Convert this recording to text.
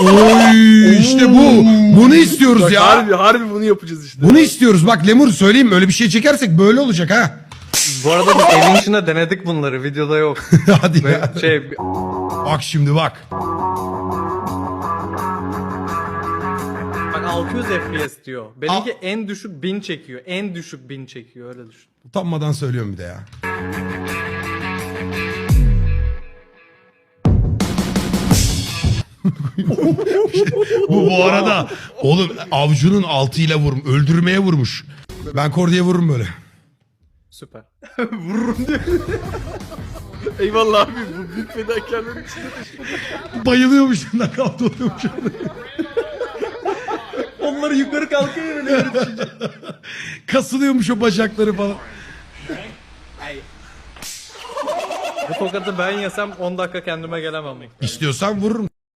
Oy işte bu. Bunu istiyoruz Bak, ya. Harbi, harbi bunu yapacağız işte. Bunu istiyoruz. Bak Lemur söyleyeyim mi? Öyle bir şey çekersek böyle olacak ha. Bu arada biz evin içinde denedik bunları. Videoda yok. Hadi Ve ya. şey Bak şimdi bak. bak 600 FPS diyor. Benimki en düşük 1000 çekiyor. En düşük 1000 çekiyor öyle düşün. Utanmadan söylüyorum bir de ya. Bu bu arada oğlum avcunun altıyla vurum öldürmeye vurmuş. Ben kor diye vururum böyle. Süper. Eyvallah abi bu büyük fedakarlığın içinde. Bayılıyormuş. Nakavt oluyormuş. Onları yukarı kalkıyor öyle. Kasılıyormuş o bacakları falan. Bu tokatı ben yesem 10 dakika kendime gelemem. İstiyorsan vururum.